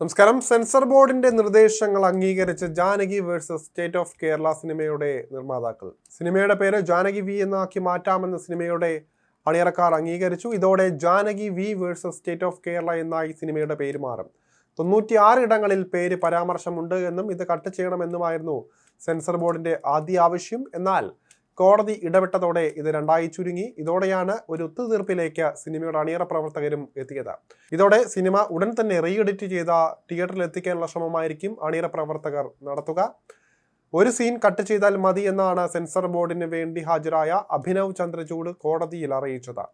നമസ്കാരം. സെൻസർ ബോർഡിന്റെ നിർദ്ദേശങ്ങൾ അംഗീകരിച്ച് Janaki versus state of Kerala സിനിമയുടെ നിർമ്മാതാക്കൾ. സിനിമയുടെ പേര് ജാനകി വി എന്നാക്കി മാറ്റാമെന്ന സിനിമയുടെ അണിയറക്കാർ അംഗീകരിച്ചു. ഇതോടെ Janaki V versus state of Kerala എന്നായി സിനിമയുടെ പേര് മാറും. തൊണ്ണൂറ്റിയാറ് ഇടങ്ങളിൽ പേര് പരാമർശമുണ്ട് എന്നും ഇത് കട്ട് ചെയ്യണമെന്നുമായിരുന്നു സെൻസർ ബോർഡിന്റെ ആദ്യ ആവശ്യം. എന്നാൽ കോടതി ഇടപെട്ടതോടെ ഇത് രണ്ടായി ചുരുങ്ങി. ഇതോടെയാണ് ഒരു ഒത്തുതീർപ്പിലേക്ക് സിനിമയുടെ അണിയറ പ്രവർത്തകരും എത്തിയത്. ഇതോടെ സിനിമ ഉടൻ തന്നെ റീ എഡിറ്റ് ചെയ്ത തിയേറ്ററിൽ എത്തിക്കാനുള്ള ശ്രമമായിരിക്കും അണിയറ പ്രവർത്തകർ നടത്തുക. ഒരു സീൻ കട്ട് ചെയ്താൽ മതി എന്നാണ് സെൻസർ ബോർഡിന് വേണ്ടി ഹാജരായ അഭിനവ് ചന്ദ്രചൂഡ് കോടതിയിൽ അറിയിച്ചത്.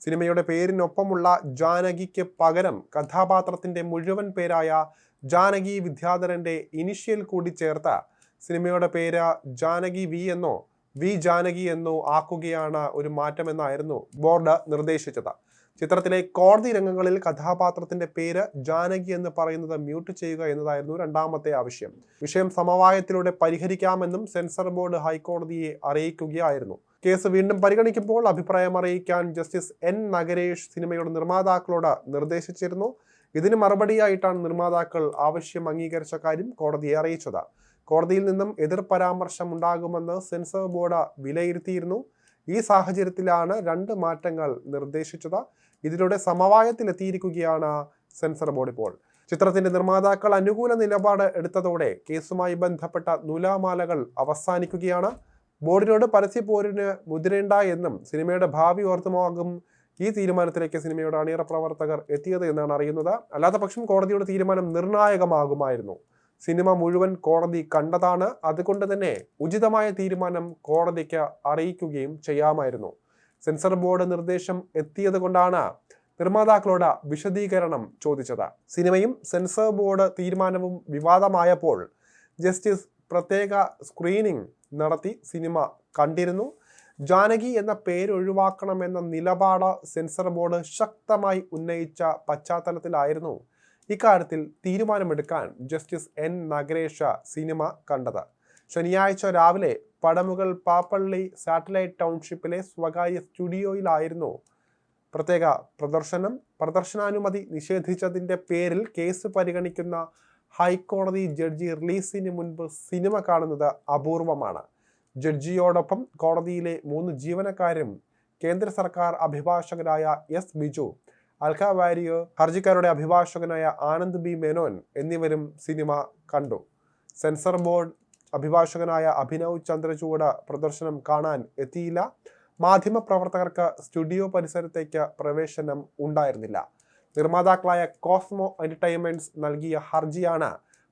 സിനിമയുടെ പേരിനൊപ്പമുള്ള ജാനകിക്ക് പകരം കഥാപാത്രത്തിന്റെ മുഴുവൻ പേരായ ജാനകി വിദ്യാധരന്റെ ഇനിഷ്യൽ കൂടി ചേർത്ത് സിനിമയുടെ പേര് ജാനകി വി എന്നോ വി ജാനകി എന്നോ ആക്കുകയാണ് ഒരു മാറ്റം എന്നായിരുന്നു ബോർഡ് നിർദ്ദേശിച്ചത്. ചിത്രത്തിലെ കോടതി രംഗങ്ങളിൽ കഥാപാത്രത്തിന്റെ പേര് ജാനകി എന്ന് പറയുന്നത് മ്യൂട്ട് ചെയ്യുക എന്നതായിരുന്നു രണ്ടാമത്തെ ആവശ്യം. വിഷയം സമവായത്തിലൂടെ പരിഹരിക്കാമെന്നും സെൻസർ ബോർഡ് ഹൈക്കോടതിയെ അറിയിക്കുകയായിരുന്നു. കേസ് വീണ്ടും പരിഗണിക്കുമ്പോൾ അഭിപ്രായം അറിയിക്കാൻ ജസ്റ്റിസ് എൻ നഗരേഷ് സിനിമയുടെ നിർമ്മാതാക്കളോട് നിർദ്ദേശിച്ചിരുന്നു. ഇതിന് മറുപടിയായിട്ടാണ് നിർമ്മാതാക്കൾ ആവശ്യം അംഗീകരിച്ച കാര്യം കോടതിയെ അറിയിച്ചത്. കോടതിയിൽ നിന്നും എതിർ പരാമർശം ഉണ്ടാകുമെന്ന് സെൻസർ ബോർഡ് വിലയിരുത്തിയിരുന്നു. ഈ സാഹചര്യത്തിലാണ് രണ്ട് മാറ്റങ്ങൾ നിർദ്ദേശിച്ചത്. ഇതിലൂടെ സമവായത്തിലെത്തിയിരിക്കുകയാണ് സെൻസർ ബോർഡ് ഇപ്പോൾ. ചിത്രത്തിന്റെ നിർമ്മാതാക്കൾ അനുകൂല നിലപാട് എടുത്തതോടെ കേസുമായി ബന്ധപ്പെട്ട നൂലാമാലകൾ അവസാനിക്കുകയാണ്. ബോർഡിനോട് പരസ്യപോരിന് മുതിരേണ്ട എന്നും സിനിമയുടെ ഭാവി ഓർത്തുമാകും ഈ തീരുമാനത്തിലേക്ക് സിനിമയുടെ അണിയറ പ്രവർത്തകർ എത്തിയത് എന്നാണ് അറിയുന്നത്. അല്ലാത്ത പക്ഷം കോടതിയുടെ തീരുമാനം നിർണായകമാകുമായിരുന്നു. സിനിമ മുഴുവൻ കോടതി കണ്ടതാണ്. അതുകൊണ്ട് തന്നെ ഉചിതമായ തീരുമാനം കോടതിക്ക് അറിയിക്കുകയും ചെയ്യാമായിരുന്നു. സെൻസർ ബോർഡ് നിർദ്ദേശം എത്തിയത് കൊണ്ടാണ് നിർമ്മാതാക്കളോട് വിശദീകരണം ചോദിച്ചത്. സിനിമയും സെൻസർ ബോർഡ് തീരുമാനവും വിവാദമായപ്പോൾ ജസ്റ്റിസ് പ്രത്യേക സ്ക്രീനിംഗ് നടത്തി സിനിമ കണ്ടിരുന്നു. ജാനകി എന്ന പേര് ഒഴിവാക്കണമെന്ന നിലപാട് സെൻസർ ബോർഡ് ശക്തമായി ഉന്നയിച്ച പശ്ചാത്തലത്തിലായിരുന്നു. ഇക്കാര്യത്തിൽ തീരുമാനമെടുക്കാൻ ജസ്റ്റിസ് എൻ. നഗരേഷ സിനിമ കണ്ടത്. ശനിയാഴ്ച രാവിലെ പടമുകൾ പാപ്പള്ളി സാറ്റലൈറ്റ് ടൗൺഷിപ്പിലെ സ്വകാര്യ സ്റ്റുഡിയോയിലായിരുന്നു. പ്രത്യേക പ്രദർശനം പ്രദർശനാനുമതി നിഷേധിച്ചതിന്റെ പേരിൽ കേസ് പരിഗണിക്കുന്ന ഹൈക്കോടതി ജഡ്ജി റിലീസിന് മുൻപ് സിനിമ കാണുന്നത് അപൂർവമാണ്. ജഡ്ജിയോടൊപ്പം കോടതിയിലെ മൂന്ന് ജീവനക്കാരും കേന്ദ്ര സർക്കാർ അഭിഭാഷകരായ എസ്. ബിജു അൽക്ക വാരിയോ ഹർജിക്കാരുടെ അഭിഭാഷകനായ ആനന്ദ് ബി. മേനോൻ എന്നിവരും സിനിമ കണ്ടു. സെൻസർ ബോർഡ് അഭിഭാഷകനായ അഭിനവ് ചന്ദ്രചൂഡ് പ്രദർശനം കാണാൻ എത്തിയില്ല. മാധ്യമപ്രവർത്തകർക്ക് സ്റ്റുഡിയോ പരിസരത്തേക്ക് പ്രവേശനം ഉണ്ടായിരുന്നില്ല. നിർമ്മാതാക്കളായ കോസ്മോ എന്റർടൈൻമെന്റ്സ് നൽകിയ ഹർജിയാണ്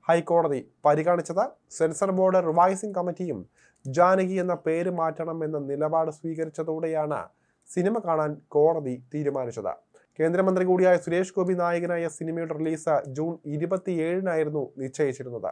ഹൈക്കോടതി പരിഗണിച്ചത്. സെൻസർ ബോർഡ് റിവൈസിംഗ് കമ്മിറ്റിയും ജാനകി എന്ന പേര് മാറ്റണം എന്ന നിലപാട് സ്വീകരിച്ചതോടെയാണ് സിനിമ കാണാൻ കോടതി തീരുമാനിച്ചത്. കേന്ദ്രമന്ത്രി കൂടിയായ സുരേഷ് ഗോപി നായകനായ സിനിമയുടെ റിലീസ് ജൂൺ ഇരുപത്തിയേഴിനായിരുന്നു നിശ്ചയിച്ചിരുന്നത്.